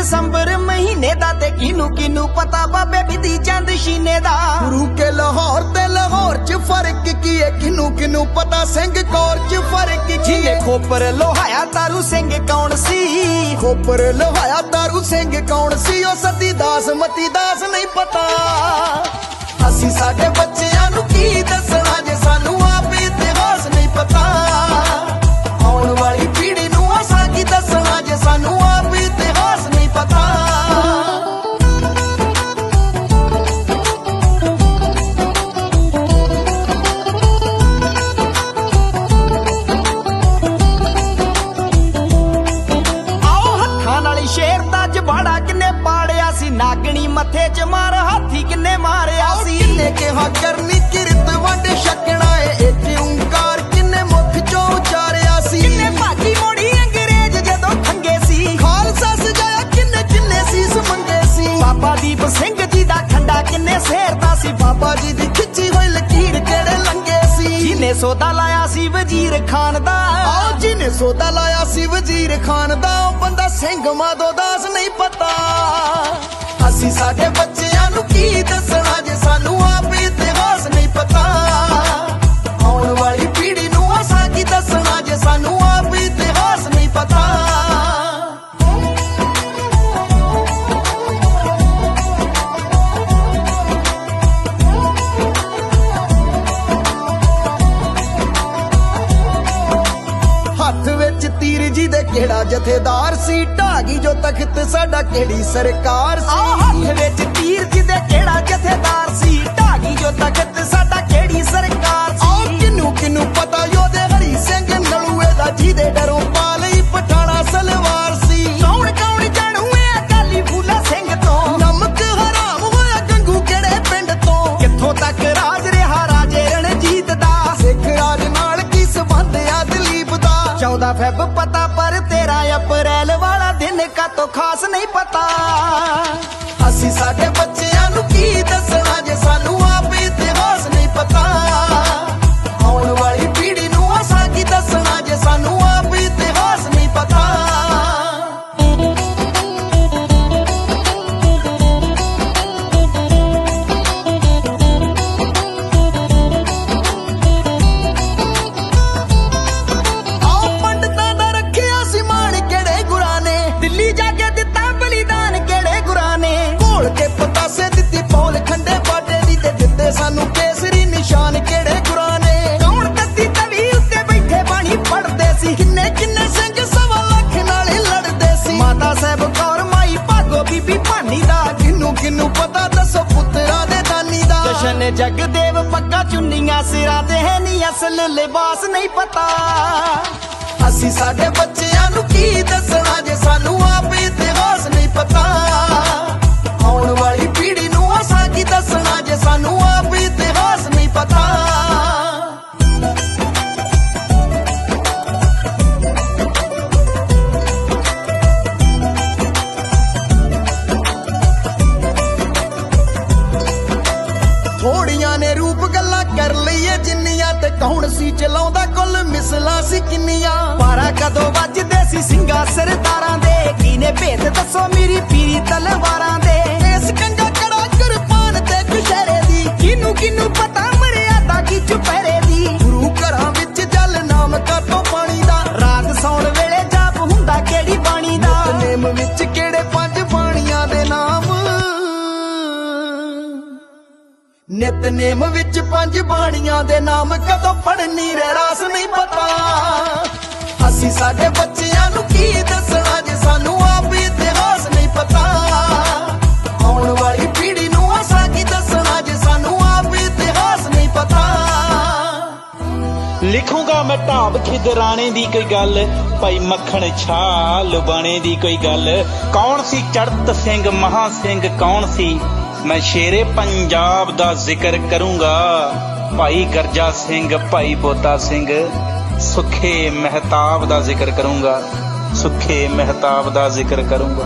ਦਸੰਬਰ ਮਹੀਨੇ ਦਾ ਤੇ ਕਿਨੂੰ ਕਿਨੂੰ ਪਤਾ ਬਾਬੇ ਬਿਧੀ ਚੰਦ ਸ਼ੀਨੇ ਦਾ। ਗੁਰੂ ਕੇ ਲਾਹੌਰ ਤੇ ਲਾਹੌਰ ਚ ਫ਼ਰਕ ਕੀ ਏ? ਕਿਨੂੰ ਕਿਨੂੰ ਪਤਾ ਸਿੰਘ ਕੌਰ ਚ ਫ਼ਰਕ ਕੀ ਏ? ਖੋਪਰ ਲੋਹਾਇਆ ਤਾਰੂ ਸਿੰਘ ਕੌਣ ਸੀ? ਖੋਪਰ ਲਹਾਇਆ ਦਾਰੂ ਸਿੰਘ ਕੌਣ ਸੀ? ਉਹ ਸਤੀ ਦਾਸ ਮਤੀ ਦਾਸ ਨਹੀਂ ਪਤਾ। ਅਸੀਂ ਸਾਡੇ ਬੱਚਿਆਂ ਨੂੰ ਕੀ ਦੱਸਣਾ 'ਚ ਮਾਰ, ਹਾਥੀ ਕਿੰਨੇ ਮਾਰਿਆ ਸੀ? ਕਿੰਨੇ ਕਿਹਾ ਕਰਨੀ ਕਿਰਤ ਵੰਡ ਛਕਣਾ ਏ, ਇੱਥੇ ਓੰਕਾਰ ਕਿੰਨੇ ਮੁਖ ਚੋਂ ਉਚਾਰਿਆ ਸੀ? ਕਿੰਨੇ ਭਾਜੀ ਮੋੜੀ ਅੰਗਰੇਜ਼ ਜਦੋਂ ਖੰਗੇ ਸੀ? ਖਾਲਸਾ ਸਜਾਇਆ ਕਿੰਨੇ ਕਿੰਨੇ ਸੀਸ ਮੰਗੇ ਸੀ? ਬਾਬਾ ਦੀਪ ਸਿੰਘ ਜੀ ਦਾ ਖੰਡਾ ਕਿੰਨੇ ਸੇਰਦਾ ਸੀ? ਬਾਬਾ ਜੀ ਦੀ ਖਿੱਚੀ ਹੋਈ ਲਕੀਰ ਕਿਹੜੇ ਲੰਗੇ ਸੀ? ਜਿਹਨੇ ਸੋਦਾ ਲਾਇਆ ਸੀ ਵਜ਼ੀਰ ਖਾਨ ਦਾ? ਆਓ ਜੀ ਸੋਦਾ ਲਾਇਆ ਸੀ ਵਜ਼ੀਰ ਖਾਨ ਦਾ, ਉਹ ਬੰਦਾ ਸਿੰਘ ਮਾਧੋ ਦਾਸ ਨਹੀਂ ਪਤਾ। ਅਸੀਂ ਸਾਡੇ ਜਥੇਦਾਰ ਸੀ ਢਾਗੀ ਜੋ ਤਖਤ ਸਾਡਾ ਕਿਹੜੀ ਸਰਕਾਰ ਸੀ? ਹੱਥ ਵਿੱਚ ਤੀਰ ਜਿਹਦੇ ਕਿਹੜਾ ਜਥੇਦਾਰ ਸੀ? ਢਾਗੀ ਜੋ ਤਖਤ ਸਾਡਾ ਕਿਹੜੀ ਸਰਕਾਰ 14 ਫੈਬ ਪਤਾ, ਪਰ 13 ਅਪ੍ਰੈਲ ਵਾਲਾ ਦਿਨ ਕਾਤੋਂ ਖਾਸ ਨਹੀਂ ਪਤਾ। ਅਸੀਂ ਸਾਡੇ ਬੱਚਿਆਂ ਦੱਸੋ ਪੁੱਤਰਾਂ ਦੇ ਦਾਨੀ ਦਾ। ਜਸ਼ਨ ਜਗਦੇਵ ਪੱਗਾ ਚੁੰਨੀਆਂ ਸਿਰਾਂ ਤੇ ਹੈ ਨਹੀਂ ਅਸਲ ਲਿਬਾਸ ਨਹੀਂ ਪਤਾ। ਅਸੀਂ ਸਾਡੇ ਬੱਚਿਆਂ ਨੂੰ ਕੀ ਦੱਸਣਾ ਜੇ ਸਾਨੂੰ ਆਪ ਇਤਿਹਾਸ ਨਹੀਂ ਪਤਾ। ਥੋੜੀਆਂ ਨੇ ਰੂਪ ਗੱਲਾਂ ਕਰ ਲਈਏ, ਜਿੰਨੀਆਂ ਤੇ ਕੌਣ ਸੀ ਚਲਾਉਂਦਾ, ਕੁੱਲ ਮਿਸਲਾਂ ਸੀ ਕਿੰਨੀਆਂ? ਪਾਰਾ ਕਦੋਂ ਵੱਜਦੇ ਸੀ ਸਿੰਘਾਂ ਸਰਦਾਰਾਂ ਦੇ? ਕੀਨੇ ਭੇਦ ਦੱਸੋ ਮੇਰੀ ਪੀਰੀ ਤਲਵਾਰ ਨਿਤਨੇਮ ਵਿੱਚ ਪੰਜ ਬਾਣੀਆਂ ਦੇ ਨਾਮ ਕਦੋਂ ਪੜਨੀ ਰਹਿਰਾਸ ਨਹੀਂ ਪਤਾ। ਅਸੀਂ ਸਾਡੇ ਬੱਚਿਆਂ ਨੂੰ ਕੀ ਦੱਸਣਾ ਜੇ ਸਾਨੂੰ ਆਪ ਇਤਿਹਾਸ ਨਹੀਂ ਪਤਾ। ਆਉਣ ਵਾਲੀ ਪੀੜ੍ਹੀ ਨੂੰ ਅਸਾਂ ਕੀ ਦੱਸਣਾ ਜੇ ਸਾਨੂੰ ਆਪ ਇਤਿਹਾਸ ਨਹੀਂ ਪਤਾ। ਲਿਖੂਗਾ ਮੈਂ ਢਾਬ ਖਿਦਰਾਣੇ ਦੀ ਕੋਈ ਗੱਲ, ਭਾਈ ਮੱਖਣ ਛਾ ਲੁਬਾਣੇ ਦੀ ਕੋਈ ਗੱਲ। ਕੌਣ ਸੀ ਚੜਤ ਸਿੰਘ, ਮਹਾ ਸਿੰਘ, ਕੌਣ ਸੀ ਮੈਂ ਸ਼ੇਰੇ ਪੰਜਾਬ ਦਾ ਜ਼ਿਕਰ ਕਰੂੰਗਾ। ਭਾਈ ਗਰਜਾ ਸਿੰਘ, ਭਾਈ ਬੋਤਾ ਸਿੰਘ, ਸੁਖੇ ਮਹਿਤਾਬ ਦਾ ਜ਼ਿਕਰ ਕਰੂੰਗਾ। ਸੁਖੇ ਮਹਿਤਾਬ ਦਾ ਜ਼ਿਕਰ ਕਰੂੰਗਾ।